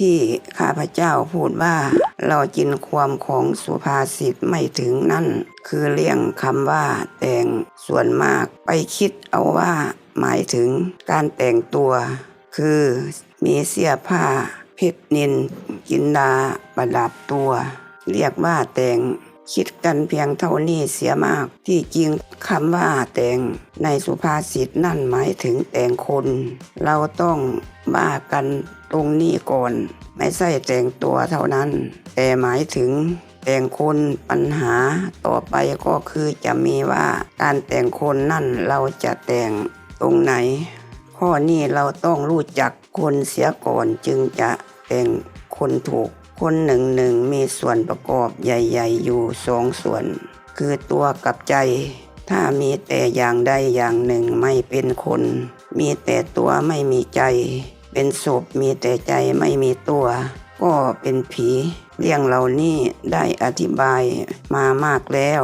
ที่ข้าพเจ้าพูดว่าเราจินความของสุภาษิตไม่ถึงนั่น คือเลี่ยงคำว่าแต่งส่วนมากไปคิดเอาว่าหมายถึงการแต่งตัว คือมีเสื้อผ้าเพชรนินกินดาประดับตัว เรียกว่าแต่ง คิดกันเพียงเท่านี้เสียมาก ที่จริงคำว่าแต่งในสุภาษิตนั่นหมายถึงแต่งคน เราต้องบ้ากันตรงนี้ก่อน ไม่ใช่แต่งตัวเท่านั้น แต่หมายถึงแต่งคนปัญหาต่อไปก็คือจะมีว่าการแต่งคนนั่นเราจะแต่งตรงไหน ข้อนี้เราต้องรู้จักคนเสียก่อนจึงจะแต่งคนถูก คนหนึ่งหนึ่งมีส่วนประกอบใหญ่ ๆ อยู่สองส่วน คือตัวกับใจ ถ้ามีแต่อย่างใดอย่างหนึ่งไม่เป็นคน มีแต่ตัวไม่มีใจ เป็นศพมีแต่ใจไม่มีตัว ก็เป็นผี เรื่องเหล่านี้ได้อธิบายมามากแล้ว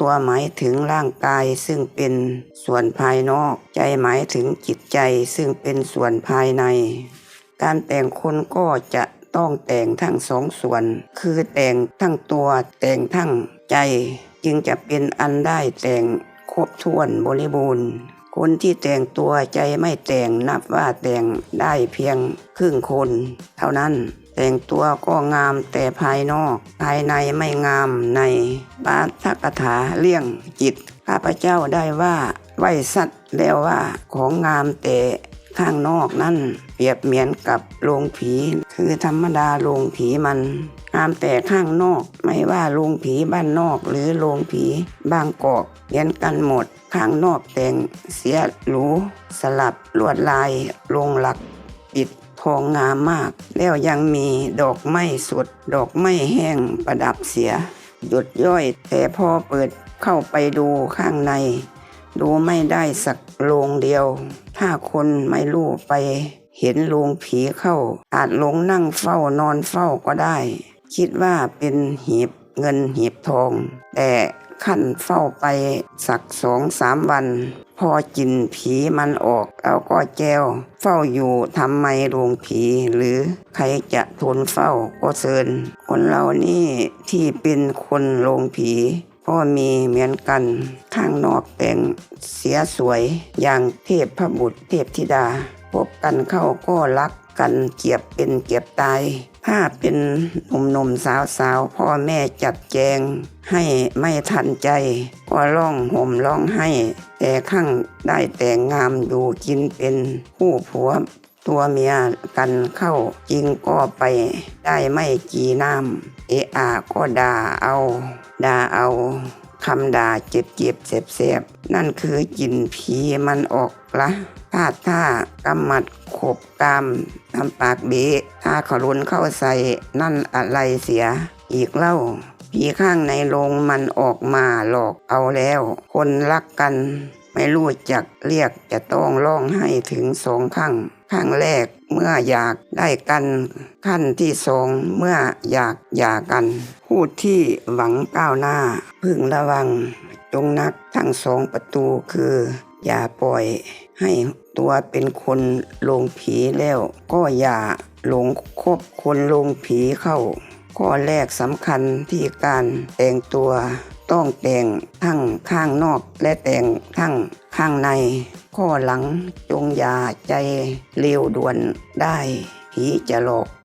ตัวหมายถึงร่างกายซึ่งเป็นส่วนภายนอก ใจหมายถึงจิตใจซึ่งเป็นส่วนภายใน การแต่งคนก็จะ ต้องแต่งทั้งสองส่วน คือแต่งทั้งตัวแต่งทั้งใจ จึงจะเป็นอันได้แต่งครบถ้วนบริบูรณ์คนที่แต่งตัวใจไม่แต่งนับว่าแต่งได้เพียงครึ่งคน เท่านั้น แต่งตัวก็งามแต่ภายนอก ภายในไม่งามในบาทกถาเลี่ยงจิต ข้าพเจ้าได้ว่าไหวสัตว์แล้วว่าของงามแต่ ข้างนอกนั่นเปรียบเหมือนกับโรงผี คือธรรมดาโรงผีมันงามแต่ข้างนอก ไม่ว่าโรงผีบ้านนอกหรือโรงผีบางกอกเหมือนกันหมด ข้างนอกแต่งเสียหรูสลับลวดลายลงหลักปิดทองงามมาก แล้วยังมีดอกไม้สด ดอกไม้แห้งประดับเสียหยดย่อยแต่พอเปิดเข้าไปดูข้างใน ดูไม่ได้สักโรงเดียว ถ้าคนไม่รู้ไป เห็นโรงผีเข้า อาจหลงนั่งเฝ้านอนเฝ้าก็ได้ คิดว่าเป็นหีบเงินหีบทอง แต่ขั้นเฝ้าไปสักสองสามวัน พอจินผีมันออกแล้วก็แจวเฝ้าอยู่ทำไมโรงผีหรือใครจะทนเฝ้าก็เชิญคนเรานี่ที่เป็นคนโรงผี ก็มีเหมือนกันข้างนอกแต่งเสียสวยอย่างเทพพระบุตรเทพธิดา พบกันเข้าก็รักกันเกียบเป็นเกียบตายถ้าเป็นหนุ่มหนุ่มสาวสาวพ่อแม่จัดแจง ให้ไม่ทันใจ ก็ร้องห่มร้องให้ แต่ข้างได้แต่งงามอยู่กินเป็นคู่ผัว ตัวเมียกันเข้าจริงก็ไปได้ไม่กี่น้ำเออาก็ด่าเอา ด่าเอาคำด่าเจ็บเจ็บเสบเสบนั่นคือจินผีมันออกละพลาดท่ากำมัดขบกามทำปากเบะถ้าขรุนเข้าใส่นั่นอะไรเสีย อีกเล่าผีข้างในโรงมันออกมาหลอกเอาแล้ว คนรักกัน ไม่รู้จักเรียกจะต้องร้องให้ถึงสองครั้ง ครั้งแรกเมื่ออยากได้กัน ขั้นที่สองเมื่ออยากหย่ากัน ผู้ที่หวังก้าวหน้า พึงระวังจงนักทั้งสองประตูคือ อย่าปล่อยให้ตัวเป็นคนลงผีแล้ว ก็อย่าหลงคบคนลงผีเข้า ข้อแรกสำคัญที่การแต่งตัวต้องแต่งทั้งข้างนอกและแต่งทั้งข้างใน ข้อหลังจงอย่าใจเร็วด่วนได้ผีจะหลอก